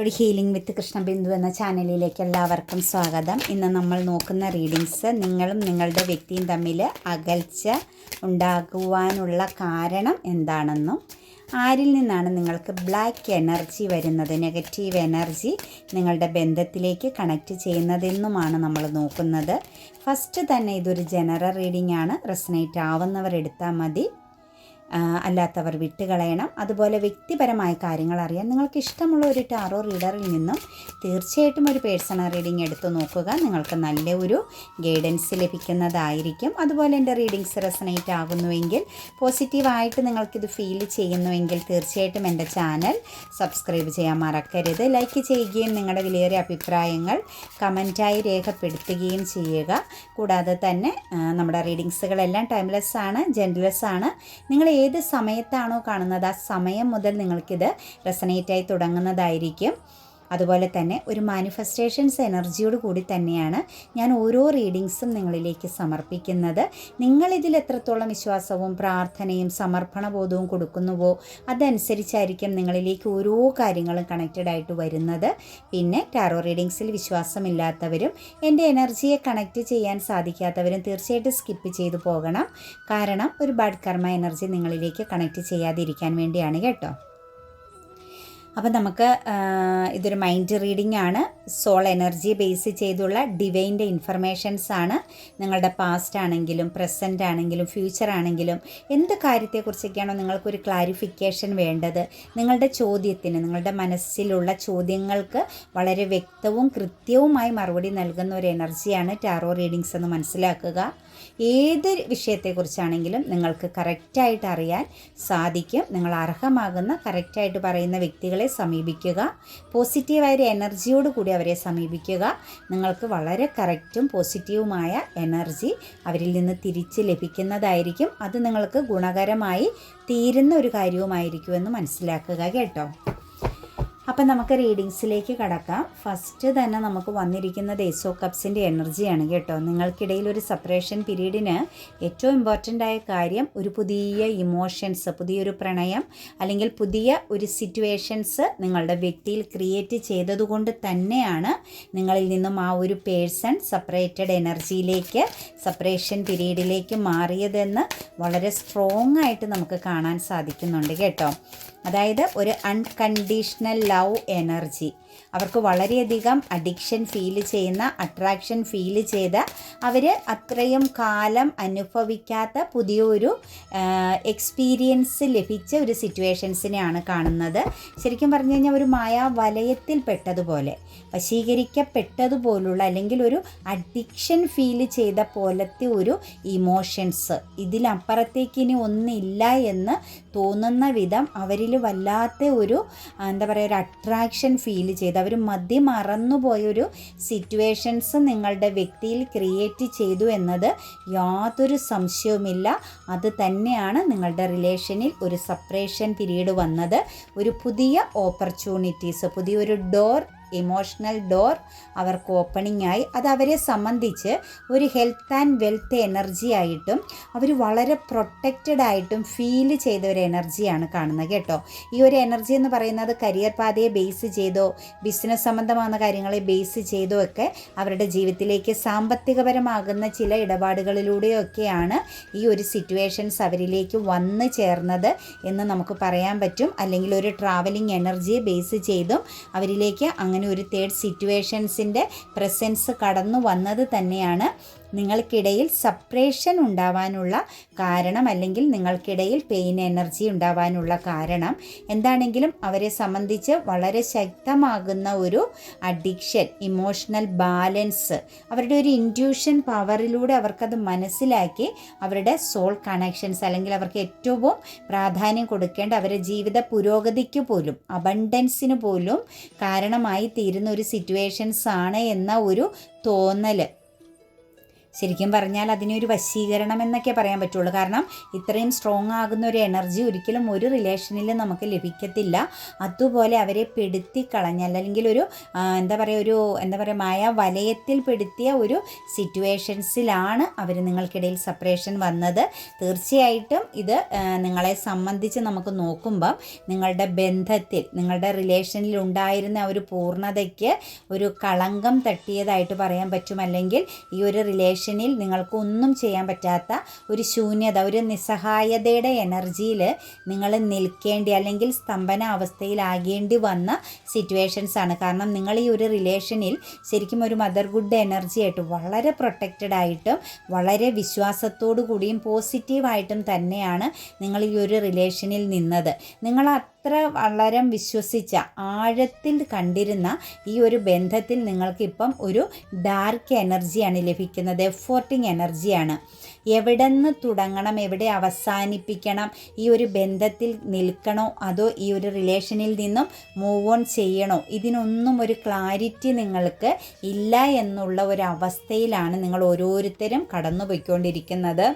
ഒരു ഹീലിംഗ് വിത്ത് കൃഷ്ണബിന്ദു എന്ന ചാനലിലേക്ക് എല്ലാവർക്കും സ്വാഗതം. ഇന്ന് നമ്മൾ നോക്കുന്ന റീഡിങ്സ് നിങ്ങളും നിങ്ങളുടെ വ്യക്തിയും തമ്മിൽ അകൽച്ച ഉണ്ടാകുവാനുള്ള കാരണം എന്താണെന്നും ആരിൽ നിന്നാണ് നിങ്ങൾക്ക് ബ്ലാക്ക് എനർജി വരുന്നത് നെഗറ്റീവ് എനർജി നിങ്ങളുടെ ബന്ധത്തിലേക്ക് കണക്റ്റ് ചെയ്യുന്നതെന്നുമാണ് നമ്മൾ നോക്കുന്നത്. ഫസ്റ്റ് തന്നെ ഇതൊരു ജനറൽ റീഡിംഗ് ആണ്. റെസനേറ്റ് ആവുന്നവർ എടുത്താൽ മതി. അല്ലാത്തവർ വിട്ടുകളയണം. അതുപോലെ വ്യക്തിപരമായ കാര്യങ്ങൾ അറിയാൻ നിങ്ങൾക്ക് ഇഷ്ടമുള്ള ഒരു ടാറോ റീഡറിൽ നിന്നും തീർച്ചയായിട്ടും ഒരു പേഴ്സണൽ റീഡിംഗ് എടുത്തു നോക്കുക. നിങ്ങൾക്ക് നല്ല ഒരു ഗൈഡൻസ് ലഭിക്കുന്നതായിരിക്കും. അതുപോലെ എന്റെ റീഡിങ്സ് റെസനേറ്റ് ആകുന്നുവെങ്കിൽ പോസിറ്റീവായിട്ട് നിങ്ങൾക്കിത് ഫീൽ ചെയ്യുന്നുവെങ്കിൽ തീർച്ചയായിട്ടും എന്റെ ചാനൽ സബ്സ്ക്രൈബ് ചെയ്യാൻ മറക്കരുത്. ലൈക്ക് ചെയ്യുകയും നിങ്ങളുടെ വിലയേറിയ അഭിപ്രായങ്ങൾ കമന്റായി രേഖപ്പെടുത്തുകയും ചെയ്യുക. കൂടാതെ തന്നെ നമ്മുടെ റീഡിങ്സുകളെല്ലാം ടൈംലെസ് ആണ് ജെൻഡ്ലെസ് ആണ് നിങ്ങൾ ഏത് സമയത്താണോ കാണുന്നത്? ആ സമയം മുതൽ നിങ്ങൾക്കിത് റെസനേറ്റായി തുടങ്ങുന്നതായിരിക്കും. അതുപോലെ തന്നെ ഒരു മാനിഫെസ്റ്റേഷൻസ് എനർജിയോട് കൂടി തന്നെയാണ് ഞാൻ ഓരോ റീഡിങ്സും നിങ്ങളിലേക്ക് സമർപ്പിക്കുന്നത്. നിങ്ങളിതിൽ എത്രത്തോളം വിശ്വാസവും പ്രാർത്ഥനയും സമർപ്പണബോധവും കൊടുക്കുന്നുവോ അതനുസരിച്ചായിരിക്കും നിങ്ങളിലേക്ക് ഓരോ കാര്യങ്ങളും കണക്റ്റഡ് ആയിട്ട് വരുന്നത്. പിന്നെ ടാറോ റീഡിങ്സിൽ വിശ്വാസമില്ലാത്തവരും എന്റെ എനർജിയെ കണക്റ്റ് ചെയ്യാൻ സാധിക്കാത്തവരും തീർച്ചയായിട്ടും സ്കിപ്പ് ചെയ്തു പോകണം. കാരണം ഒരു ബഡ് കർമ്മ എനർജി നിങ്ങളിലേക്ക് കണക്റ്റ് ചെയ്യാതിരിക്കാൻ വേണ്ടിയാണ് കേട്ടോ. അപ്പം നമുക്ക് ഇതൊരു മൈൻഡ് റീഡിംഗ് ആണ്. സോൾ എനർജി ബേസ് ചെയ്തുള്ള ഡിവൈന്റെ ഇൻഫർമേഷൻസ് ആണ്. നിങ്ങളുടെ പാസ്റ്റ് ആണെങ്കിലും പ്രസന്റ് ആണെങ്കിലും ഫ്യൂച്ചർ ആണെങ്കിലും എന്ത് കാര്യത്തെക്കുറിച്ചൊക്കെയാണോ നിങ്ങൾക്കൊരു ക്ലാരിഫിക്കേഷൻ വേണ്ടത് നിങ്ങളുടെ ചോദ്യത്തിന് നിങ്ങളുടെ മനസ്സിലുള്ള ചോദ്യങ്ങൾക്ക് വളരെ വ്യക്തവും കൃത്യവുമായി മറുപടി നൽകുന്ന ഒരു എനർജിയാണ് ടാറോ റീഡിങ്സ് എന്ന് മനസ്സിലാക്കുക. ഏത് വിഷയത്തെക്കുറിച്ചാണെങ്കിലും നിങ്ങൾക്ക് കറക്റ്റായിട്ട് അറിയാൻ സാധിക്കും. നിങ്ങൾ അർഹമാകുന്ന കറക്റ്റായിട്ട് പറയുന്ന വ്യക്തികളെ സമീപിക്കുക. പോസിറ്റീവായ ഒരു എനർജിയോട് കൂടി അവരെ സമീപിക്കുക. നിങ്ങൾക്ക് വളരെ കറക്റ്റും പോസിറ്റീവുമായ എനർജി അവരിൽ നിന്ന് തിരിച്ച് ലഭിക്കുന്നതായിരിക്കും. അത് നിങ്ങൾക്ക് ഗുണകരമായി തീരുന്ന ഒരു കാര്യവുമായിരിക്കുമെന്ന് മനസ്സിലാക്കുക കേട്ടോ. അപ്പം നമുക്ക് റീഡിങ്സിലേക്ക് കടക്കാം. ഫസ്റ്റ് തന്നെ നമുക്ക് വന്നിരിക്കുന്നത് ഏസോ കപ്സിന്റെ എനർജിയാണ് കേട്ടോ. നിങ്ങൾക്കിടയിൽ ഒരു സെപ്പറേഷൻ പീരീഡിന് ഏറ്റവും ഇമ്പോർട്ടന്റ് ആയ കാര്യം ഒരു പുതിയ ഇമോഷൻസ് പുതിയൊരു പ്രണയം അല്ലെങ്കിൽ പുതിയ ഒരു സിറ്റുവേഷൻസ് നിങ്ങളുടെ വ്യക്തിയിൽ ക്രിയേറ്റ് ചെയ്തതുകൊണ്ട് തന്നെയാണ് നിങ്ങളിൽ നിന്നും ആ ഒരു പേഴ്സൺ സെപ്പറേറ്റഡ് എനർജിയിലേക്ക് സെപ്പറേഷൻ പീരീഡിലേക്ക് മാറിയതെന്ന് വളരെ സ്ട്രോങ് ആയിട്ട് നമുക്ക് കാണാൻ സാധിക്കുന്നുണ്ട് കേട്ടോ. അതായത് ഒരു അൺകണ്ടീഷണൽ ലവ് എനർജി അവർക്ക് വളരെയധികം അഡിക്ഷൻ ഫീൽ ചെയ്യുന്ന അട്രാക്ഷൻ ഫീൽ ചെയ്ത് അവർ അത്രയും കാലം അനുഭവിക്കാത്ത പുതിയൊരു എക്സ്പീരിയൻസ് ലഭിച്ച ഒരു സിറ്റുവേഷൻസിനെയാണ് കാണുന്നത്. ശരിക്കും പറഞ്ഞു കഴിഞ്ഞാൽ ഒരു മായാ വലയത്തിൽ പെട്ടതുപോലെ വശീകരിക്കപ്പെട്ടതുപോലുള്ള അല്ലെങ്കിൽ ഒരു അഡിക്ഷൻ ഫീൽ ചെയ്ത പോലത്തെ ഒരു ഇമോഷൻസ് ഇതിലപ്പുറത്തേക്ക് ഇനി ഒന്നില്ല എന്ന് തോന്നുന്ന വിധം അവരിൽ വല്ലാത്ത ഒരു എന്താ പറയുക ഒരു അട്രാക്ഷൻ ഫീൽ ചെയ്ത് അവർ മതി മറന്നുപോയൊരു സിറ്റുവേഷൻസ് നിങ്ങളുടെ വ്യക്തിയിൽ ക്രിയേറ്റ് ചെയ്തു എന്നത് യാതൊരു സംശയവുമില്ല. അത് തന്നെയാണ് നിങ്ങളുടെ റിലേഷനിൽ ഒരു സെപ്പറേഷൻ പീരീഡ് വന്നത്. ഒരു പുതിയ ഓപ്പർച്യൂണിറ്റീസ് പുതിയൊരു ഡോർ ഇമോഷണൽ ഡോർ അവർക്ക് ഓപ്പണിംഗ് ആയി. അത് അവരെ സംബന്ധിച്ച് ഒരു ഹെൽത്ത് ആൻഡ് വെൽത്ത് എനർജി ആയിട്ടും അവർ വളരെ പ്രൊട്ടക്റ്റഡ് ആയിട്ടും ഫീൽ ചെയ്ത ഒരു എനർജിയാണ് കാണുന്നത് കേട്ടോ. ഈ ഒരു എനർജി എന്ന് പറയുന്നത് കരിയർ പാതയെ ബേസ് ചെയ്തോ ബിസിനസ് സംബന്ധമാകുന്ന കാര്യങ്ങളെ ബേസ് ചെയ്തോ ഒക്കെ അവരുടെ ജീവിതത്തിലേക്ക് സാമ്പത്തികപരമാകുന്ന ചില ഇടപാടുകളിലൂടെയൊക്കെയാണ് ഈ ഒരു സിറ്റുവേഷൻസ് അവരിലേക്ക് വന്നു ചേർന്നത് എന്ന് നമുക്ക് പറയാൻ പറ്റും. അല്ലെങ്കിൽ ഒരു ട്രാവലിംഗ് എനർജിയെ ബേസ് ചെയ്തും അവരിലേക്ക് അങ്ങനെ ഒരു തേർഡ് സിറ്റുവേഷൻസിന്റെ പ്രസൻസ് കടന്നു വന്നത് തന്നെയാണ്. നിങ്ങൾക്കിടയിൽ സപ്രേഷൻ ഉണ്ടാവാനുള്ള കാരണം അല്ലെങ്കിൽ നിങ്ങൾക്കിടയിൽ പെയിൻ എനർജി ഉണ്ടാവാനുള്ള കാരണം എന്താണെങ്കിലും അവരെ സംബന്ധിച്ച് വളരെ ശക്തമാകുന്ന ഒരു അഡിക്ഷൻ ഇമോഷണൽ ബാലൻസ് അവരുടെ ഒരു ഇന്റ്യൂഷൻ പവറിലൂടെ അവർക്കത് മനസ്സിലാക്കി അവരുടെ സോൾ കണക്ഷൻസ് അല്ലെങ്കിൽ അവർക്ക് ഏറ്റവും പ്രാധാന്യം കൊടുക്കേണ്ട അവരുടെ ജീവിത പുരോഗതിക്ക് പോലും അബണ്ടൻസിന് പോലും കാരണമായി തീരുന്ന ഒരു സിറ്റുവേഷൻസ് ആണ് എന്ന ഒരു തോന്നൽ ശരിക്കും പറഞ്ഞാൽ അതിനൊരു വശീകരണം എന്നൊക്കെ പറയാൻ പറ്റുള്ളൂ. കാരണം ഇത്രയും സ്ട്രോങ് ആകുന്ന ഒരു എനർജി ഒരിക്കലും ഒരു റിലേഷനിൽ നമുക്ക് ലഭിക്കത്തില്ല. അതുപോലെ അവരെ പെടുത്തി കളഞ്ഞാൽ അല്ലെങ്കിൽ ഒരു എന്താ പറയുക ഒരു എന്താ പറയുക മായ വലയത്തിൽ പെടുത്തിയ ഒരു സിറ്റുവേഷൻസിലാണ് അവർ നിങ്ങൾക്കിടയിൽ സെപ്പറേഷൻ വന്നത്. തീർച്ചയായിട്ടും ഇത് നിങ്ങളെ സംബന്ധിച്ച് നമുക്ക് നോക്കുമ്പം നിങ്ങളുടെ ബന്ധത്തിൽ നിങ്ങളുടെ റിലേഷനിൽ ഉണ്ടായിരുന്ന ഒരു പൂർണതയ്ക്ക് ഒരു കളങ്കം തട്ടിയതായിട്ട് പറയാൻ പറ്റും. അല്ലെങ്കിൽ ഈ ഒരു റിലേഷനിൽ നിങ്ങൾക്ക് ഒന്നും ചെയ്യാൻ പറ്റാത്ത ഒരു ശൂന്യത ഒരു നിസ്സഹായതയുടെ എനർജിയിൽ നിങ്ങൾ നിൽക്കേണ്ടി അല്ലെങ്കിൽ സ്തംഭന അവസ്ഥയിലാകേണ്ടി വന്ന സിറ്റുവേഷൻസ് ആണ്. കാരണം നിങ്ങൾ ഈ ഒരു റിലേഷനിൽ ശരിക്കും ഒരു മദർ ഗുഡ് എനർജി ആയിട്ട് വളരെ പ്രൊട്ടക്റ്റഡ് ആയിട്ടും വളരെ വിശ്വാസത്തോടു കൂടിയും പോസിറ്റീവായിട്ടും തന്നെയാണ് നിങ്ങൾ ഈ ഒരു റിലേഷനിൽ നിന്നത്. നിങ്ങൾ അത്ര വളരെ വിശ്വസിച്ച ആഴത്തിൽ കണ്ടിരുന്ന ഈ ഒരു ബന്ധത്തിൽ നിങ്ങൾക്കിപ്പം ഒരു ഡാർക്ക് എനർജിയാണ് ലഭിക്കുന്നത്. എഫോർട്ടിങ് എനർജിയാണ്. എവിടെ നിന്ന് തുടങ്ങണം എവിടെ അവസാനിപ്പിക്കണം ഈ ഒരു ബന്ധത്തിൽ നിൽക്കണോ അതോ ഈ ഒരു റിലേഷനിൽ നിന്നും മൂവ് ഓൺ ചെയ്യണോ ഇതിനൊന്നും ഒരു ക്ലാരിറ്റി നിങ്ങൾക്ക് ഇല്ല എന്നുള്ള ഒരു അവസ്ഥയിലാണ് നിങ്ങൾ ഓരോരുത്തരും കടന്നു പോയിക്കൊണ്ടിരിക്കുന്നത്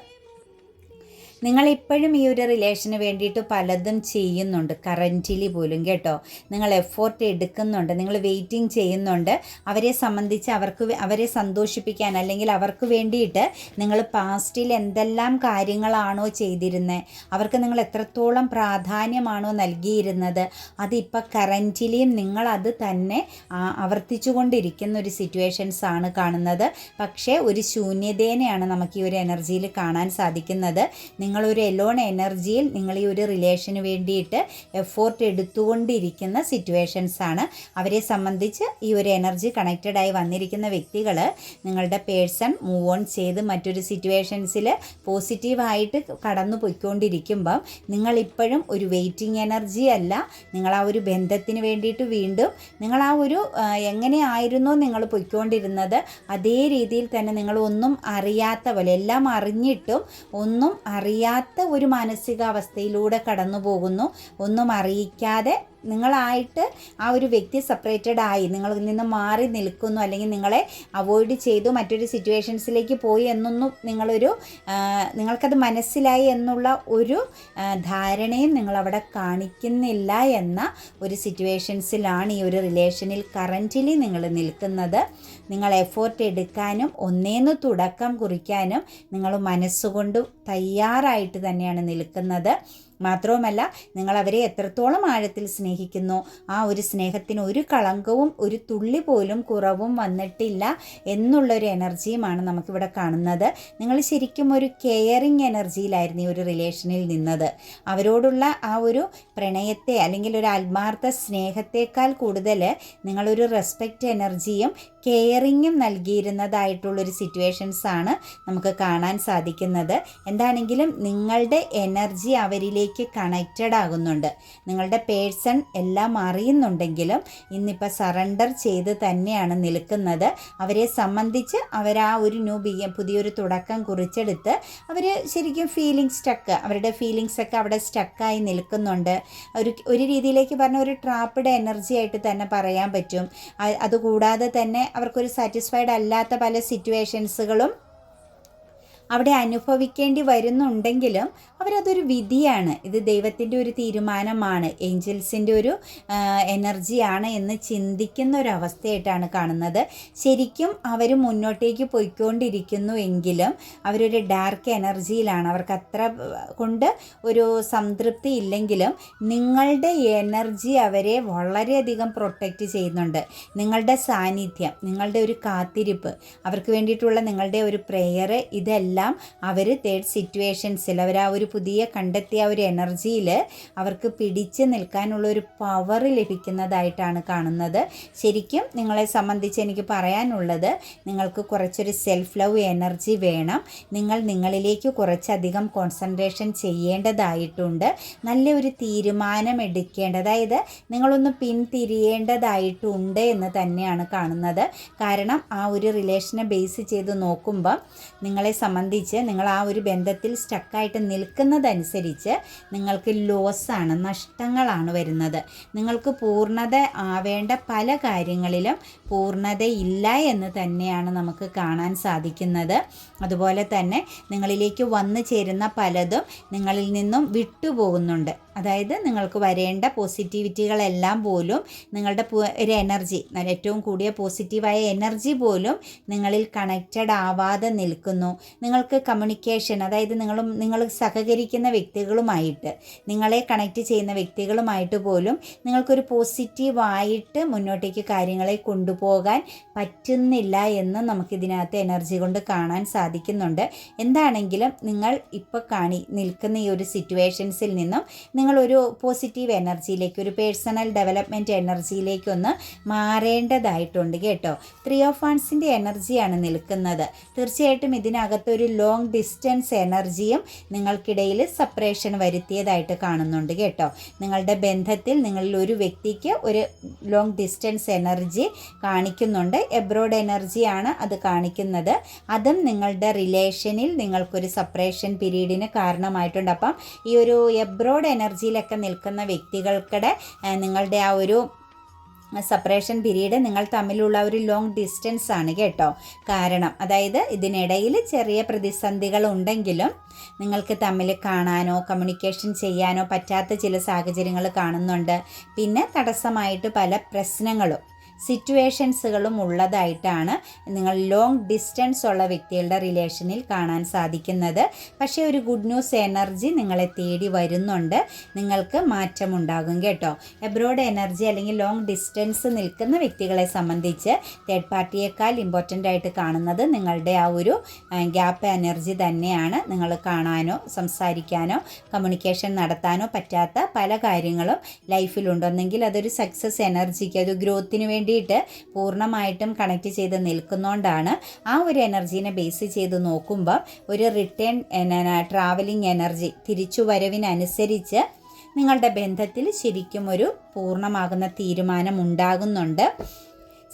നിങ്ങൾ ഇപ്പോഴും ഈ ഒരു റിലേഷന് വേണ്ടിയിട്ട് പലതും ചെയ്യുന്നുണ്ട്. കറന്റിലി പോലും കേട്ടോ. നിങ്ങൾ എഫോർട്ട് എടുക്കുന്നുണ്ട്. നിങ്ങൾ വെയിറ്റിംഗ് ചെയ്യുന്നുണ്ട്. അവരെ സംബന്ധിച്ച് അവർക്ക് അവരെ സന്തോഷിപ്പിക്കാൻ അല്ലെങ്കിൽ അവർക്ക് വേണ്ടിയിട്ട് നിങ്ങൾ പാസ്റ്റിൽ എന്തെല്ലാം കാര്യങ്ങളാണോ ചെയ്തിരുന്നത് അവർക്ക് നിങ്ങൾ എത്രത്തോളം പ്രാധാന്യമാണോ നൽകിയിരുന്നത് അതിപ്പോൾ കറന്റിലിയും നിങ്ങൾ അത് തന്നെ ആവർത്തിച്ചുകൊണ്ടിരിക്കുന്ന ഒരു സിറ്റുവേഷൻസ് ആണ് കാണുന്നത്. പക്ഷേ ഒരു ശൂന്യതേനെയാണ് നമുക്ക് ഈ ഒരു എനർജിയിൽ കാണാൻ സാധിക്കുന്നത്. നിങ്ങളൊരു എലോൺ എനർജിയിൽ നിങ്ങൾ ഈ ഒരു റിലേഷന് വേണ്ടിയിട്ട് എഫോർട്ട് എടുത്തുകൊണ്ടിരിക്കുന്ന സിറ്റുവേഷൻസ് ആണ്. അവരെ സംബന്ധിച്ച് ഈ ഒരു എനർജി കണക്റ്റഡായി വന്നിരിക്കുന്ന വ്യക്തികൾ നിങ്ങളുടെ പേഴ്സൺ മൂവ് ഓൺ ചെയ്ത് മറ്റൊരു സിറ്റുവേഷൻസിൽ പോസിറ്റീവായിട്ട് കടന്നു പോയിക്കൊണ്ടിരിക്കുമ്പം നിങ്ങളിപ്പോഴും ഒരു വെയിറ്റിംഗ് എനർജി അല്ല. നിങ്ങൾ ആ ഒരു ബന്ധത്തിന് വേണ്ടിയിട്ട് വീണ്ടും നിങ്ങൾ ആ ഒരു എങ്ങനെയായിരുന്നോ നിങ്ങൾ പൊയ്ക്കൊണ്ടിരുന്നത് അതേ രീതിയിൽ തന്നെ നിങ്ങളൊന്നും അറിയാത്ത പോലെ എല്ലാം അറിഞ്ഞിട്ടും ഒന്നും അറിയാത്ത ഒരു മാനസികാവസ്ഥയിലൂടെ കടന്നു പോകുന്നു. ഒന്നും അറിയിക്കാതെ നിങ്ങളായിട്ട് ആ ഒരു വ്യക്തി സെപ്പറേറ്റഡ് ആയി. നിങ്ങളിൽ നിന്ന് മാറി നിൽക്കുന്നു. അല്ലെങ്കിൽ നിങ്ങളെ അവോയ്ഡ് ചെയ്തു മറ്റൊരു സിറ്റുവേഷൻസിലേക്ക് പോയി എന്നൊന്നും നിങ്ങളൊരു നിങ്ങൾക്കത് മനസ്സിലായി എന്നുള്ള ഒരു ധാരണയും നിങ്ങളവിടെ കാണിക്കുന്നില്ല എന്ന ഒരു സിറ്റുവേഷൻസിലാണ് ഈ ഒരു റിലേഷനിൽ കറന്റിലി നിങ്ങൾ നിൽക്കുന്നത്. നിങ്ങൾ എഫോർട്ട് എടുക്കാനും ഒന്നേന്ന് തുടക്കം കുറിക്കാനും നിങ്ങൾ മനസ്സുകൊണ്ട് തയ്യാറായിട്ട് തന്നെയാണ് നിൽക്കുന്നത്. മാത്രവുമല്ല നിങ്ങൾ അവരെ എത്രത്തോളം ആഴത്തിൽ സ്നേഹിക്കുന്നു ആ ഒരു സ്നേഹത്തിന് ഒരു കളങ്കവും ഒരു തുള്ളി പോലും കുറവും വന്നിട്ടില്ല എന്നുള്ളൊരു എനർജിയുമാണ് നമുക്കിവിടെ കാണുന്നത്. നിങ്ങൾ ശരിക്കും ഒരു കെയറിങ് എനർജിയിലായിരുന്നു ഈ ഒരു റിലേഷനിൽ നിന്നത്. അവരോടുള്ള ആ ഒരു പ്രണയത്തെ അല്ലെങ്കിൽ ഒരു ആത്മാർത്ഥ സ്നേഹത്തെക്കാൾ കൂടുതൽ നിങ്ങളൊരു റെസ്പെക്റ്റ് എനർജിയും കെയറിങ്ങും നൽകിയിരുന്നതായിട്ടുള്ളൊരു സിറ്റുവേഷൻസാണ് നമുക്ക് കാണാൻ സാധിക്കുന്നത്. എന്താണെങ്കിലും നിങ്ങളുടെ എനർജി അവരിലേക്ക് കണക്റ്റഡ് ആകുന്നുണ്ട്. നിങ്ങളുടെ പേഴ്സൺ എല്ലാം അറിയുന്നുണ്ടെങ്കിലും ഇന്നിപ്പോൾ സറണ്ടർ ചെയ്ത് തന്നെയാണ് നിൽക്കുന്നത്. അവരെ സംബന്ധിച്ച് അവർ ആ ഒരു ന്യൂ ബി പുതിയൊരു തുടക്കം കുറിച്ചെടുത്ത് അവർ ശരിക്കും ഫീലിംഗ് സ്റ്റക്ക് അവരുടെ ഫീലിങ്സ് ഒക്കെ അവിടെ സ്റ്റക്കായി നിൽക്കുന്നുണ്ട്. ഒരു ഒരു രീതിയിലേക്ക് പറഞ്ഞ ഒരു ട്രാപ്പിഡ് എനർജി ആയിട്ട് തന്നെ പറയാൻ പറ്റും. അതുകൂടാതെ തന്നെ അവർക്കൊരു സാറ്റിസ്ഫൈഡ് അല്ലാത്ത പല സിറ്റുവേഷൻസുകളും അവിടെ അനുഭവിക്കേണ്ടി വരുന്നുണ്ടെങ്കിലും അവരതൊരു വിധിയാണ്. ഇത് ദൈവത്തിന്റെ ഒരു തീരുമാനമാണ്. ഏഞ്ചൽസിന്റെ ഒരു എനർജിയാണ് എന്ന് ചിന്തിക്കുന്ന ഒരു അവസ്ഥയായിട്ടാണ് കാണുന്നത്. ശരിക്കും അവർ മുന്നോട്ടേക്ക് പോയിക്കൊണ്ടിരിക്കുന്നു എങ്കിലും അവരൊരു ഡാർക്ക് എനർജിയിലാണ്. അവർക്ക് അത്ര കൊണ്ട് ഒരു സംതൃപ്തി ഇല്ലെങ്കിലും നിങ്ങളുടെ എനർജി അവരെ വളരെയധികം പ്രൊട്ടക്റ്റ് ചെയ്യുന്നുണ്ട്. നിങ്ങളുടെ സാന്നിധ്യം നിങ്ങളുടെ ഒരു കാത്തിരിപ്പ് അവർക്ക് വേണ്ടിയിട്ടുള്ള നിങ്ങളുടെ ഒരു പ്രെയർ ഇതെല്ലാം അവർ തേർഡ് സിറ്റുവേഷൻസിൽ അവർ ആ ഒരു പുതിയ കണ്ടെത്തിയ ഒരു എനർജിയിൽ അവർക്ക് പിടിച്ച് നിൽക്കാനുള്ള ഒരു പവർ ലഭിക്കുന്നതായിട്ടാണ് കാണുന്നത്. ശരിക്കും നിങ്ങളെ സംബന്ധിച്ച് എനിക്ക് പറയാനുള്ളത് നിങ്ങൾക്ക് കുറച്ചൊരു സെൽഫ് ലവ് എനർജി വേണം. നിങ്ങൾ നിങ്ങളിലേക്ക് കുറച്ചധികം കോൺസെൻട്രേഷൻ ചെയ്യേണ്ടതായിട്ടുണ്ട്. നല്ല ഒരു തീരുമാനം എടുക്കേണ്ടത് അതായത് നിങ്ങളൊന്ന് പിന്തിരിയേണ്ടതായിട്ടുണ്ട് എന്ന് തന്നെയാണ് കാണുന്നത്. കാരണം ആ ഒരു റിലേഷനെ ബേസ് ചെയ്ത് നോക്കുമ്പം നിങ്ങളെ സംബന്ധിച്ച് സംബന്ധിച്ച് നിങ്ങൾ ആ ഒരു ബന്ധത്തിൽ സ്റ്റക്കായിട്ട് നിൽക്കുന്നതനുസരിച്ച് നിങ്ങൾക്ക് ലോസാണ് നഷ്ടങ്ങളാണ് വരുന്നത്. നിങ്ങൾക്ക് പൂർണത ആവേണ്ട പല കാര്യങ്ങളിലും പൂർണതയില്ല എന്ന് തന്നെയാണ് നമുക്ക് കാണാൻ സാധിക്കുന്നത്. അതുപോലെ തന്നെ നിങ്ങളിലേക്ക് വന്നു ചേരുന്ന പലതും നിങ്ങളിൽ നിന്നും വിട്ടുപോകുന്നുണ്ട്. അതായത് നിങ്ങൾക്ക് വരേണ്ട പോസിറ്റിവിറ്റികളെല്ലാം പോലും നിങ്ങളുടെ ഒരു എനർജി ഏറ്റവും കൂടിയ പോസിറ്റീവായ എനർജി പോലും നിങ്ങളിൽ കണക്റ്റഡ് ആവാതെ നിൽക്കുന്നു. നിങ്ങൾക്ക് കമ്മ്യൂണിക്കേഷൻ അതായത് നിങ്ങളും നിങ്ങൾ സഹകരിക്കുന്ന വ്യക്തികളുമായിട്ട് നിങ്ങളെ കണക്റ്റ് ചെയ്യുന്ന വ്യക്തികളുമായിട്ട് പോലും നിങ്ങൾക്കൊരു പോസിറ്റീവായിട്ട് മുന്നോട്ടേക്ക് കാര്യങ്ങളെ കൊണ്ടുപോകാൻ പറ്റുന്നില്ല എന്ന് നമുക്കിതിനകത്ത് എനർജി കൊണ്ട് കാണാൻ സാധിക്കുന്നുണ്ട്. എന്താണെങ്കിലും നിങ്ങൾ ഇപ്പോൾ കാണി നിൽക്കുന്ന ഈ ഒരു സിറ്റുവേഷൻസിൽ നിന്നും നിങ്ങളൊരു പോസിറ്റീവ് എനർജിയിലേക്ക് ഒരു പേഴ്സണൽ ഡെവലപ്മെന്റ് എനർജിയിലേക്കൊന്ന് മാറേണ്ടതായിട്ടുണ്ട് കേട്ടോ. ത്രീ ഓഫ് വൺസിന്റെ എനർജിയാണ് നിൽക്കുന്നത്. തീർച്ചയായിട്ടും ഇതിനകത്ത് ഒരു ലോങ് ഡിസ്റ്റൻസ് എനർജിയും നിങ്ങൾക്കിടയിൽ സെപ്പറേഷൻ വരുത്തിയതായിട്ട് കാണുന്നുണ്ട് കേട്ടോ. നിങ്ങളുടെ ബന്ധത്തിൽ നിങ്ങളിൽ ഒരു വ്യക്തിക്ക് ഒരു ലോങ് ഡിസ്റ്റൻസ് എനർജി കാണിക്കുന്നുണ്ട്. എബ്രോഡ് എനർജിയാണ് അത് കാണിക്കുന്നത്. അതും നിങ്ങളുടെ റിലേഷനിൽ നിങ്ങൾക്കൊരു സെപ്പറേഷൻ പീരീഡിന് കാരണമായിട്ടുണ്ട്. അപ്പം ഈ ഒരു എബ്രോഡ് എനർജിയിലൊക്കെ നിൽക്കുന്ന വ്യക്തികൾക്കിടെ നിങ്ങളുടെ ആ ഒരു സെപ്പറേഷൻ പീരീഡ് നിങ്ങൾ തമ്മിലുള്ള ഒരു ലോങ് ഡിസ്റ്റൻസ് ആണ് കേട്ടോ. കാരണം അതായത് ഇതിനിടയിൽ ചെറിയ പ്രതിസന്ധികൾ ഉണ്ടെങ്കിലും നിങ്ങൾക്ക് തമ്മിൽ കാണാനോ കമ്മ്യൂണിക്കേഷൻ ചെയ്യാനോ പറ്റാത്ത ചില സാഹചര്യങ്ങൾ കാണുന്നുണ്ട്. പിന്നെ തടസ്സമായിട്ട് പല പ്രശ്നങ്ങളും. സിറ്റുവേഷൻസുകളും ഉള്ളതായിട്ടാണ് നിങ്ങൾ ലോങ് ഡിസ്റ്റൻസ് ഉള്ള വ്യക്തികളുടെ റിലേഷനിൽ കാണാൻ സാധിക്കുന്നത്. പക്ഷേ ഒരു ഗുഡ് ന്യൂസ് എനർജി നിങ്ങളെ തേടി വരുന്നുണ്ട്. നിങ്ങൾക്ക് മാറ്റമുണ്ടാകും കേട്ടോ. എബ്രോഡ് എനർജി അല്ലെങ്കിൽ ലോങ് ഡിസ്റ്റൻസ് നിൽക്കുന്ന വ്യക്തികളെ സംബന്ധിച്ച് തേർഡ് പാർട്ടിയേക്കാൾ ഇമ്പോർട്ടന്റ് ആയിട്ട് കാണുന്നത് നിങ്ങളുടെ ആ ഒരു ഗ്യാപ്പ് എനർജി തന്നെയാണ്. നിങ്ങൾ കാണാനോ സംസാരിക്കാനോ കമ്മ്യൂണിക്കേഷൻ നടത്താനോ പറ്റാത്ത പല കാര്യങ്ങളും ലൈഫിലുണ്ടെന്നെങ്കിൽ അതൊരു സക്സസ് എനർജിക്ക് അത് ഗ്രോത്തിന് വേണ്ടി വേണ്ടിയിട്ട് പൂർണമായിട്ടും കണക്ട് ചെയ്ത് നിൽക്കുന്നതുകൊണ്ടാണ് ആ ഒരു എനർജീനെ ബേസ് ചെയ്ത് നോക്കുമ്പോൾ ഒരു റിട്ടേൺ ട്രാവലിംഗ് എനർജി തിരിച്ചു വരവിനനുസരിച്ച് നിങ്ങളുടെ ബന്ധത്തിൽ ശരിക്കും ഒരു പൂർണമാകുന്ന തീരുമാനം ഉണ്ടാകുന്നുണ്ട്.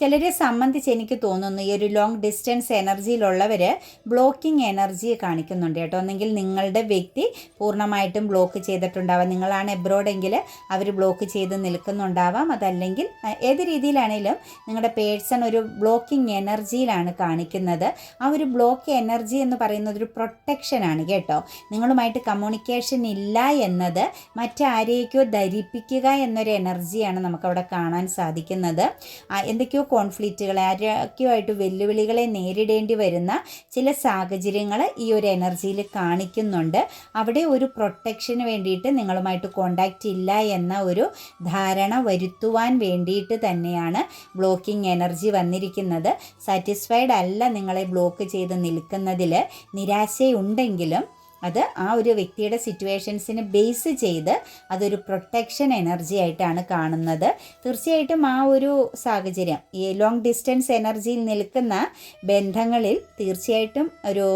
ചിലരെ സംബന്ധിച്ച് എനിക്ക് തോന്നുന്നു ഈ ഒരു ലോങ് ഡിസ്റ്റൻസ് എനർജിയിലുള്ളവർ ബ്ലോക്കിംഗ് എനർജി കാണിക്കുന്നുണ്ട് കേട്ടോ. ഒന്നെങ്കിൽ നിങ്ങളുടെ വ്യക്തി പൂർണമായിട്ടും ബ്ലോക്ക് ചെയ്തിട്ടുണ്ടാവാം. നിങ്ങളാണ് എബ്രോഡെങ്കിൽ അവർ ബ്ലോക്ക് ചെയ്ത് നിൽക്കുന്നുണ്ടാവാം. അതല്ലെങ്കിൽ ഏത് രീതിയിലാണെങ്കിലും നിങ്ങളുടെ പേഴ്സൺ ഒരു ബ്ലോക്കിംഗ് എനർജിയിലാണ് കാണിക്കുന്നത്. ആ ഒരു ബ്ലോക്ക് എനർജി എന്ന് പറയുന്നത് ഒരു പ്രൊട്ടക്ഷനാണ് കേട്ടോ. നിങ്ങളുമായിട്ട് കമ്മ്യൂണിക്കേഷൻ ഇല്ല എന്നത് മറ്റാരെയൊക്കെയോ ധരിപ്പിക്കുക എന്നൊരു എനർജിയാണ് നമുക്കവിടെ കാണാൻ സാധിക്കുന്നത്. എന്തൊക്കെയോ കോൺഫ്ലിക്റ്റുകളെ ആരോഗ്യമായിട്ട് വെല്ലുവിളികളെ നേരിടേണ്ടി വരുന്ന ചില സാഹചര്യങ്ങൾ ഈ ഒരു എനർജിയിൽ കാണിക്കുന്നുണ്ട്. അവിടെ ഒരു പ്രൊട്ടക്ഷന് വേണ്ടിയിട്ട് നിങ്ങളുമായിട്ട് കോണ്ടാക്റ്റ് ഇല്ല എന്ന ഒരു ധാരണ വരുത്തുവാൻ വേണ്ടിയിട്ട് തന്നെയാണ് ബ്ലോക്കിംഗ് എനർജി വന്നിരിക്കുന്നത്. സാറ്റിസ്ഫൈഡ് അല്ല നിങ്ങളെ ബ്ലോക്ക് ചെയ്ത് നിൽക്കുന്നതിൽ നിരാശയുണ്ടെങ്കിലും അത് ആ ഒരു വ്യക്തിയുടെ സിറ്റുവേഷൻസിനെ ബേസ് ചെയ്ത് അതൊരു പ്രൊട്ടക്ഷൻ എനർജി ആയിട്ടാണ് കാണുന്നത്. തീർച്ചയായിട്ടും ആ ഒരു സാഹചര്യം ഈ ലോങ് ഡിസ്റ്റൻസ് എനർജിയിൽ നിൽക്കുന്ന ബന്ധങ്ങളിൽ തീർച്ചയായിട്ടും ഒരു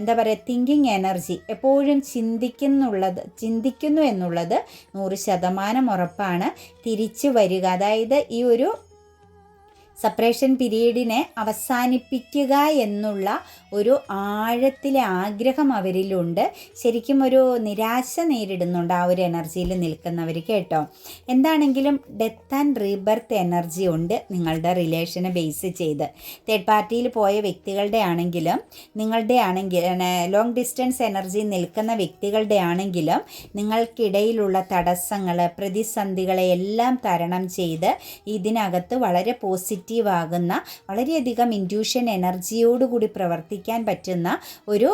എന്താ പറയുക തിങ്കിങ് എനർജി എപ്പോഴും ചിന്തിക്കുന്നുള്ളത് ചിന്തിക്കുന്നു എന്നുള്ളത് നൂറ് ശതമാനം ഉറപ്പാണ്. തിരിച്ചു വരിക അതായത് ഈ ഒരു സപ്പറേഷൻ പീരീഡിനെ അവസാനിപ്പിക്കുക എന്നുള്ള ഒരു ആഴത്തിലെ ആഗ്രഹം അവരിലുണ്ട്. ശരിക്കും ഒരു നിരാശ നേരിടുന്നുണ്ട് ആ ഒരു എനർജിയിൽ നിൽക്കുന്നവർ കേട്ടോ. എന്താണെങ്കിലും ഡെത്ത് ആൻഡ് റീബർത്ത് എനർജി ഉണ്ട് നിങ്ങളുടെ റിലേഷനെ ബേസ് ചെയ്ത്. തേർഡ് പാർട്ടിയിൽ പോയ വ്യക്തികളുടെ ആണെങ്കിലും നിങ്ങളുടെ ആണെങ്കിൽ ലോങ് ഡിസ്റ്റൻസ് എനർജി നിൽക്കുന്ന വ്യക്തികളുടെ ആണെങ്കിലും നിങ്ങൾക്കിടയിലുള്ള തടസ്സങ്ങൾ പ്രതിസന്ധികളെ എല്ലാം തരണം ചെയ്ത് ഇതിനകത്ത് വളരെ പോസിറ്റീവ് പോസിറ്റീവ് ആകുന്ന വളരെയധികം ഇൻഡ്യൂഷൻ എനർജിയോടുകൂടി പ്രവർത്തിക്കാൻ പറ്റുന്ന ഒരു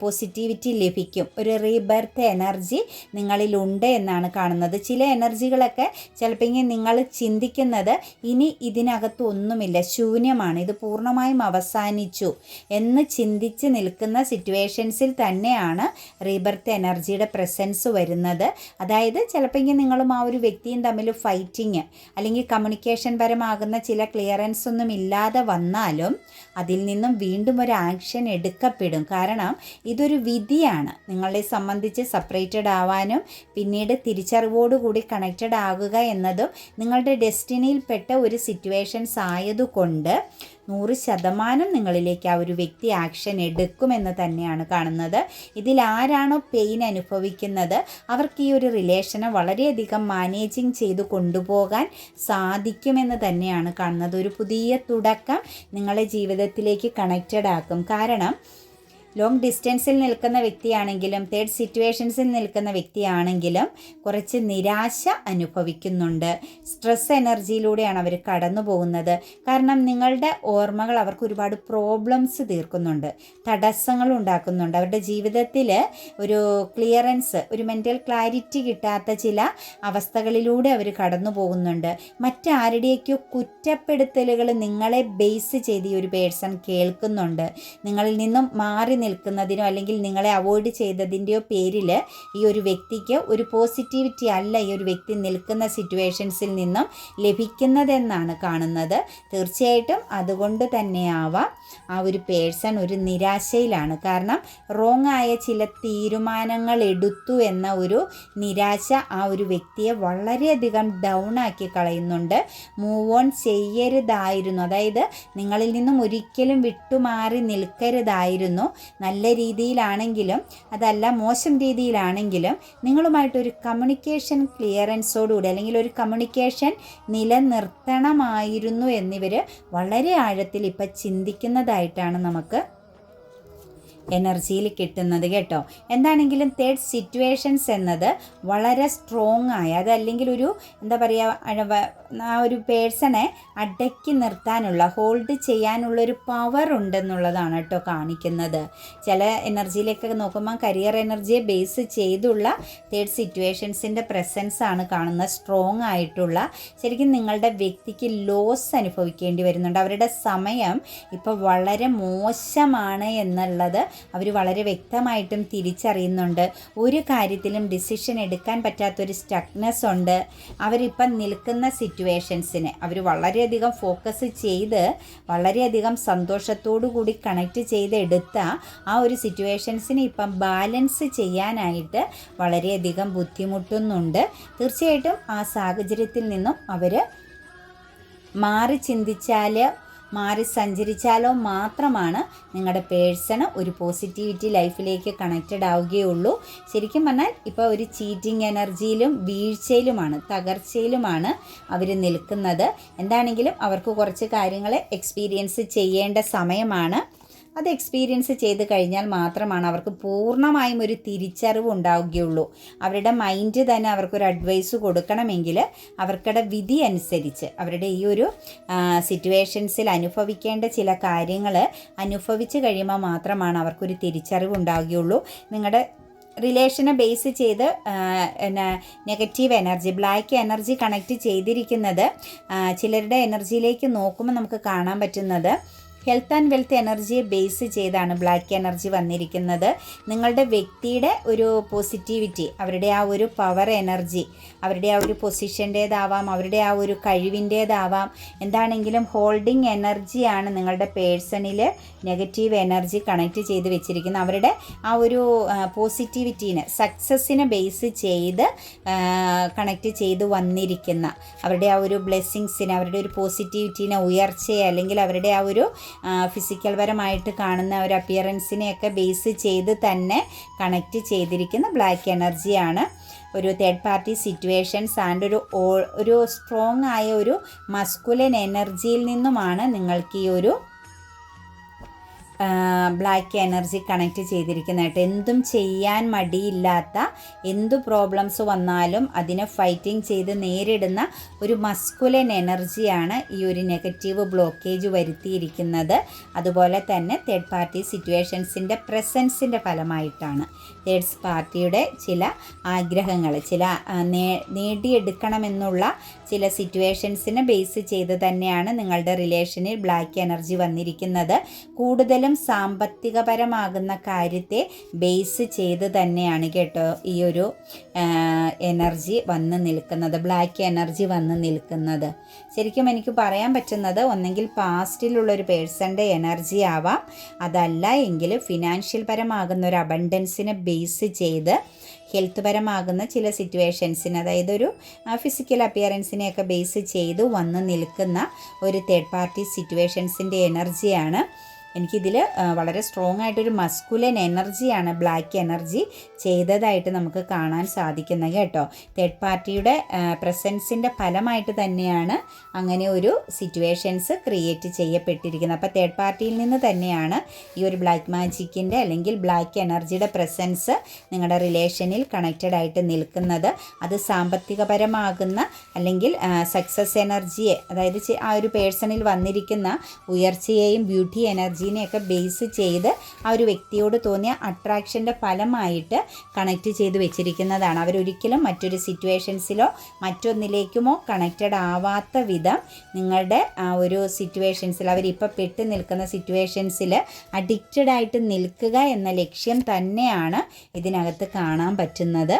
പോസിറ്റിവിറ്റി ലഭിക്കും. ഒരു റീബർത്ത് എനർജി നിങ്ങളിലുണ്ട് എന്നാണ് കാണുന്നത്. ചില എനർജികളൊക്കെ ചിലപ്പോൾ നിങ്ങൾ ചിന്തിക്കുന്നത് ഇനി ഇതിനകത്ത് ഒന്നുമില്ല ശൂന്യമാണ് ഇത് പൂർണമായും അവസാനിച്ചു എന്ന് ചിന്തിച്ച് നിൽക്കുന്ന സിറ്റുവേഷൻസിൽ തന്നെയാണ് റീബർത്ത് എനർജിയുടെ പ്രസൻസ് വരുന്നത്. അതായത് ചിലപ്പോൾ നിങ്ങളും ആ ഒരു വ്യക്തിയും തമ്മിൽ ഫൈറ്റിങ് അല്ലെങ്കിൽ കമ്മ്യൂണിക്കേഷൻ പരമാകുന്ന ചില ക്ലിയർ ക്ലിയറൻസ് ഒന്നും ഇല്ലാതെ വന്നാലും അതിൽ നിന്നും വീണ്ടും ഒരു ആക്ഷൻ എടുക്കപ്പെടും. കാരണം ഇതൊരു വിധിയാണ്. നിങ്ങളെ സംബന്ധിച്ച് സെപ്പറേറ്റഡ് ആവാനും പിന്നീട് തിരിച്ചറിവോടുകൂടി കണക്റ്റഡ് ആകുക എന്നതും നിങ്ങളുടെ ഡെസ്റ്റിനിയിൽപ്പെട്ട ഒരു സിറ്റുവേഷൻസ് ആയതുകൊണ്ട് നൂറ് ശതമാനം നിങ്ങളിലേക്ക് ആ ഒരു വ്യക്തി ആക്ഷൻ എടുക്കുമെന്ന് തന്നെയാണ് കാണുന്നത്. ഇതിൽ ആരാണോ പെയിൻ അനുഭവിക്കുന്നത് അവർക്ക് ഈ ഒരു റിലേഷനെ വളരെയധികം മാനേജിങ് ചെയ്ത് കൊണ്ടുപോകാൻ സാധിക്കുമെന്ന് തന്നെയാണ് കാണുന്നത്. ഒരു പുതിയ തുടക്കം നിങ്ങളെ ജീവിതത്തിലേക്ക് കണക്റ്റഡ് ആക്കും. കാരണം ലോങ് ഡിസ്റ്റൻസിൽ നിൽക്കുന്ന വ്യക്തിയാണെങ്കിലും തേർഡ് സിറ്റുവേഷൻസിൽ നിൽക്കുന്ന വ്യക്തിയാണെങ്കിലും കുറച്ച് നിരാശ അനുഭവിക്കുന്നുണ്ട്. സ്ട്രെസ് എനർജിയിലൂടെയാണ് അവർ കടന്നു പോകുന്നത്. കാരണം നിങ്ങളുടെ ഓർമ്മകൾ അവർക്ക് ഒരുപാട് പ്രോബ്ലംസ് തീർക്കുന്നുണ്ട്. തടസ്സങ്ങൾ ഉണ്ടാക്കുന്നുണ്ട്. അവരുടെ ജീവിതത്തിൽ ഒരു ക്ലിയറൻസ് ഒരു മെന്റൽ ക്ലാരിറ്റി കിട്ടാത്ത ചില അവസ്ഥകളിലൂടെ അവർ കടന്നു പോകുന്നുണ്ട്. മറ്റാരുടെയൊക്കെയോ കുറ്റപ്പെടുത്തലുകൾ നിങ്ങളെ ബേസ് ചെയ്ത് ഈ ഒരു പേഴ്സൺ കേൾക്കുന്നുണ്ട്. നിങ്ങളിൽ നിന്നും മാറി നിൽക്കുന്നതിനോ അല്ലെങ്കിൽ നിങ്ങളെ അവോയ്ഡ് ചെയ്തതിന്റെയോ പേരിൽ ഈ ഒരു വ്യക്തിക്ക് ഒരു പോസിറ്റിവിറ്റി അല്ല ഈ ഒരു വ്യക്തി നിൽക്കുന്ന സിറ്റുവേഷൻസിൽ നിന്നും ലഭിക്കുന്നതെന്നാണ് കാണുന്നത്. തീർച്ചയായിട്ടും അതുകൊണ്ട് തന്നെയാവാം. ആ ഒരു പേഴ്സൺ ഒരു നിരാശയിലാണ്. കാരണം റോങ് ആയ ചില തീരുമാനങ്ങൾ എടുത്തു എന്ന ഒരു നിരാശ ആ ഒരു വ്യക്തിയെ വളരെയധികം ഡൗൺ ആക്കി കളയുന്നുണ്ട്. Move on ചെയ്യരുതായിരുന്നു. അതായത് നിങ്ങളിൽ നിന്നും ഒരിക്കലും വിട്ടുമാറി നിൽക്കരുതായിരുന്നു. നല്ല രീതിയിലാണെങ്കിലും അതല്ല മോശം രീതിയിലാണെങ്കിലും നിങ്ങളുമായിട്ടൊരു കമ്മ്യൂണിക്കേഷൻ ക്ലിയറൻസോടുകൂടി അല്ലെങ്കിൽ ഒരു കമ്മ്യൂണിക്കേഷൻ നിലനിർത്തണമായിരുന്നു എന്നിവർ വളരെ ആഴത്തിൽ ഇപ്പം ചിന്തിക്കുന്നതായിട്ടാണ് നമുക്ക് എനർജിയിൽ കിട്ടുന്നത് കേട്ടോ. എന്താണെങ്കിലും തേർഡ് സിറ്റുവേഷൻസ് എന്നത് വളരെ സ്ട്രോങ് ആയ അതല്ലെങ്കിൽ ഒരു എന്താ പറയുക ആ ഒരു പേഴ്സണെ അടക്കി നിർത്താനുള്ള ഹോൾഡ് ചെയ്യാനുള്ള ഒരു പവർ ഉണ്ടെന്നുള്ളതാണ് കേട്ടോ കാണിക്കുന്നത്. ചില എനർജിയിലേക്കൊക്കെ നോക്കുമ്പോൾ കരിയർ എനർജിയെ ബേസ് ചെയ്തുള്ള തേർഡ് സിറ്റുവേഷൻസിന്റെ പ്രസൻസ് ആണ് കാണുന്നത് സ്ട്രോങ് ആയിട്ടുള്ള. ശരിക്കും നിങ്ങളുടെ വ്യക്തിക്ക് ലോസ് അനുഭവിക്കേണ്ടി വരുന്നുണ്ട്. അവരുടെ സമയം ഇപ്പോൾ വളരെ മോശമാണ് എന്നുള്ളത് അവർ വളരെ വ്യക്തമായിട്ടും തിരിച്ചറിയുന്നുണ്ട്. ഒരു കാര്യത്തിലും ഡിസിഷൻ എടുക്കാൻ പറ്റാത്തൊരു സ്റ്റക്നെസ് ഉണ്ട്. അവരിപ്പം നിൽക്കുന്ന സിറ്റുവേഷൻസിനെ അവർ വളരെയധികം ഫോക്കസ് ചെയ്ത് വളരെയധികം സന്തോഷത്തോടു കൂടി കണക്ട് ചെയ്തെടുത്ത ആ ഒരു സിറ്റുവേഷൻസിനെ ഇപ്പം ബാലൻസ് ചെയ്യാനായിട്ട് വളരെയധികം ബുദ്ധിമുട്ടുന്നുണ്ട്. തീർച്ചയായിട്ടും ആ സാഹചര്യത്തിൽ നിന്നും അവർ മാറി ചിന്തിച്ചാൽ മാറി സഞ്ചരിച്ചാലോ മാത്രമാണ് നിങ്ങളുടെ പേഴ്സണ് ഒരു പോസിറ്റിവിറ്റി ലൈഫിലേക്ക് കണക്റ്റഡ് ആവുകയുള്ളൂ. ശരിക്കും പറഞ്ഞാൽ ഇപ്പോൾ ഒരു ചീറ്റിംഗ് എനർജിയിലും വീഴ്ചയിലുമാണ് തകർച്ചയിലുമാണ് അവർ നിൽക്കുന്നത്. എന്താണെങ്കിലും അവർക്ക് കുറച്ച് കാര്യങ്ങൾ എക്സ്പീരിയൻസ് ചെയ്യേണ്ട സമയമാണ്. അത് എക്സ്പീരിയൻസ് ചെയ്ത് കഴിഞ്ഞാൽ മാത്രമാണ് അവർക്ക് പൂർണമായും ഒരു തിരിച്ചറിവ് ഉണ്ടാവുകയുള്ളൂ. അവരുടെ മൈൻഡ് തന്നെ അവർക്കൊരു അഡ്വൈസ് കൊടുക്കണമെങ്കിൽ അവർക്കടെ വിധി അനുസരിച്ച് അവരുടെ ഈ ഒരു സിറ്റുവേഷൻസിൽ അനുഭവിക്കേണ്ട ചില കാര്യങ്ങൾ അനുഭവിച്ച് കഴിയുമ്പോൾ മാത്രമാണ് അവർക്കൊരു തിരിച്ചറിവ് ഉണ്ടാവുകയുള്ളൂ. നിങ്ങളുടെ റിലേഷനെ ബേസ് ചെയ്ത് negative energy black energy connect ചെയ്തിരിക്കുന്നത് ചിലരുടെ എനർജിയിലേക്ക് നോക്കുമ്പോൾ നമുക്ക് കാണാൻ പറ്റുന്നത് ഹെൽത്ത് ആൻഡ് വെൽത്ത് എനർജിയെ ബേസ് ചെയ്താണ് ബ്ലാക്ക് എനർജി വന്നിരിക്കുന്നത്. നിങ്ങളുടെ വ്യക്തിയുടെ ഒരു പോസിറ്റിവിറ്റി അവരുടെ ആ ഒരു പവർ എനർജി അവരുടെ ആ ഒരു പൊസിഷന്റേതാവാം അവരുടെ ആ ഒരു കഴിവിന്റേതാവാം എന്താണെങ്കിലും ഹോൾഡിംഗ് എനർജിയാണ് നിങ്ങളുടെ പേഴ്സണിൽ നെഗറ്റീവ് എനർജി കണക്ട് ചെയ്ത് വെച്ചിരിക്കുന്നത്. അവരുടെ ആ ഒരു പോസിറ്റിവിറ്റീനെ സക്സസ്സിനെ ബേസ് ചെയ്ത് കണക്ട് ചെയ്ത് വന്നിരിക്കുന്ന അവരുടെ ആ ഒരു ബ്ലെസ്സിങ്സിനെ അവരുടെ ഒരു പോസിറ്റിവിറ്റീനെ ഉയർച്ചയെ അല്ലെങ്കിൽ അവരുടെ ആ ഒരു ഫിസിക്കൽ പരമായിട്ട് കാണുന്ന ഒരു അപ്പിയറൻസിനെയൊക്കെ ബേസ് ചെയ്ത് തന്നെ കണക്റ്റ് ചെയ്തിരിക്കുന്ന ബ്ലാക്ക് എനർജിയാണ് ഒരു തേർഡ് പാർട്ടി സിറ്റുവേഷൻസ് ആൻഡ് ഒരു ഒരു സ്ട്രോങ് ആയ ഒരു മസ്കുലൻ എനർജിയിൽ നിന്നുമാണ് നിങ്ങൾക്ക് ഈ ഒരു ബ്ലാക്ക് എനർജി കണക്ട് ചെയ്തിരിക്കുന്നതായിട്ട് എന്തും ചെയ്യാൻ മടിയില്ലാത്ത എന്തു പ്രോബ്ലംസ് വന്നാലും അതിനെ ഫൈറ്റിംഗ് ചെയ്ത് നേരിടുന്ന ഒരു മസ്കുലൻ എനർജിയാണ് ഈ ഒരു നെഗറ്റീവ് ബ്ലോക്കേജ് വരുത്തിയിരിക്കുന്നത്. അതുപോലെ തന്നെ തേർഡ് പാർട്ടി സിറ്റുവേഷൻസിന്റെ പ്രസൻസിന്റെ ഫലമായിട്ടാണ്. തേർഡ്സ് പാർട്ടിയുടെ ചില ആഗ്രഹങ്ങൾ ചില നേടിയെടുക്കണമെന്നുള്ള ചില സിറ്റുവേഷൻസിനെ ബേസ് ചെയ്ത് തന്നെയാണ് നിങ്ങളുടെ റിലേഷനിൽ ബ്ലാക്ക് എനർജി വന്നിരിക്കുന്നത്. കൂടുതലും സാമ്പത്തികപരമാകുന്ന കാര്യത്തെ ബേസ് ചെയ്ത് തന്നെയാണ് കേട്ടോ ഈ ഒരു എനർജി വന്ന് നിൽക്കുന്നത് ബ്ലാക്ക് എനർജി വന്ന് നിൽക്കുന്നത്. ശരിക്കും എനിക്ക് പറയാൻ പറ്റുന്നത് ഒന്നെങ്കിൽ പാസ്റ്റിലുള്ളൊരു പേഴ്സന്റെ എനർജി ആവാം. അതല്ല എങ്കിൽ ഫിനാൻഷ്യൽ പരമാകുന്ന ഒരു അബണ്ടൻസിനെ ചെയ്ത് ഹെൽത്ത് പരമാകുന്ന ചില സിറ്റുവേഷൻസിന് അതായത് ഒരു ഫിസിക്കൽ അപ്പിയറൻസിനെയൊക്കെ ബേസ് ചെയ്ത് വന്ന് നിൽക്കുന്ന ഒരു തേർഡ് പാർട്ടി സിറ്റുവേഷൻസിന്റെ എനർജിയാണ് എനിക്കിതിൽ വളരെ സ്ട്രോങ് ആയിട്ടൊരു മസ്കുലൻ എനർജിയാണ് ബ്ലാക്ക് എനർജി ചെയ്തതായിട്ട് നമുക്ക് കാണാൻ സാധിക്കുന്നത് കേട്ടോ. തേർഡ് പാർട്ടിയുടെ പ്രസൻസിന്റെ ഫലമായിട്ട് തന്നെയാണ് അങ്ങനെ ഒരു സിറ്റുവേഷൻസ് ക്രിയേറ്റ് ചെയ്യപ്പെട്ടിരിക്കുന്നത്. അപ്പോൾ തേർഡ് പാർട്ടിയിൽ നിന്ന് തന്നെയാണ് ഈ ഒരു ബ്ലാക്ക് മാജിക്കിന്റെ അല്ലെങ്കിൽ ബ്ലാക്ക് എനർജിയുടെ പ്രസൻസ് നിങ്ങളുടെ റിലേഷനിൽ കണക്റ്റഡ് ആയിട്ട് നിൽക്കുന്നത്. അത് സാമ്പത്തികപരമാകുന്ന അല്ലെങ്കിൽ സക്സസ് എനർജിയെ അതായത് ആ ഒരു പേഴ്സണിൽ വന്നിരിക്കുന്ന ഉയർച്ചയെയും ബ്യൂട്ടി എനർജീനെയൊക്കെ ബേസ് ചെയ്ത് ആ ഒരു വ്യക്തിയോട് തോന്നിയ അട്രാക്ഷന്റെ ഫലമായിട്ട് കണക്റ്റ് ചെയ്ത് വെച്ചിരിക്കുന്നതാണ്. അവരൊരിക്കലും മറ്റൊരു സിറ്റുവേഷൻസിലോ മറ്റൊന്നിലേക്കുമോ കണക്റ്റഡ് ആവാത്ത വിധം നിങ്ങളുടെ ആ ഒരു സിറ്റുവേഷൻസിൽ അവരിപ്പോൾ പെട്ട് നിൽക്കുന്ന സിറ്റുവേഷൻസിൽ അഡിക്റ്റഡ് ആയിട്ട് നിൽക്കുക എന്ന ലക്ഷ്യം തന്നെയാണ് ഇതിനകത്ത് കാണാൻ പറ്റുന്നത്.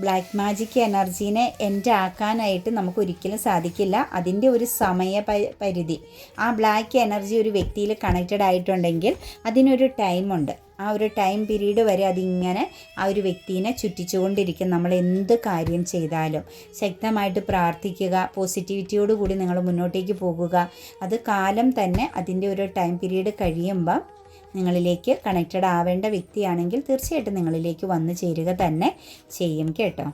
ബ്ലാക്ക് മാജിക് എനർജീനെ എന്റെ ആക്കാനായിട്ട് നമുക്ക് ഒരിക്കലും സാധിക്കില്ല. അതിന്റെ ഒരു സമയ പരിധി. ആ ബ്ലാക്ക് എനർജി ഒരു വ്യക്തിയിൽ കണക്റ്റഡ് ആയിട്ടുണ്ടെങ്കിൽ അതിനൊരു ടൈമുണ്ട് ആ ഒരു ടൈം പീരീഡ് വരെ അതിങ്ങനെ ആ ഒരു വ്യക്തിനെ ചുറ്റിച്ചുകൊണ്ടിരിക്കും. നമ്മൾ എന്ത് കാര്യം ചെയ്താലും. ശക്തമായിട്ട് പ്രാർത്ഥിക്കുക പോസിറ്റിവിറ്റിയോടുകൂടി നിങ്ങൾ മുന്നോട്ടേക്ക് പോകുക. അത് കാലം തന്നെ അതിന്റെ ഒരു ടൈം പീരീഡ് കഴിയുമ്പം നിങ്ങളിലേക്ക് കണക്റ്റഡ് ആവേണ്ട വ്യക്തിയാണെങ്കിൽ തീർച്ചയായിട്ടും നിങ്ങളിലേക്ക് വന്നു ചേരുക തന്നെ ചെയ്യും കേട്ടോ.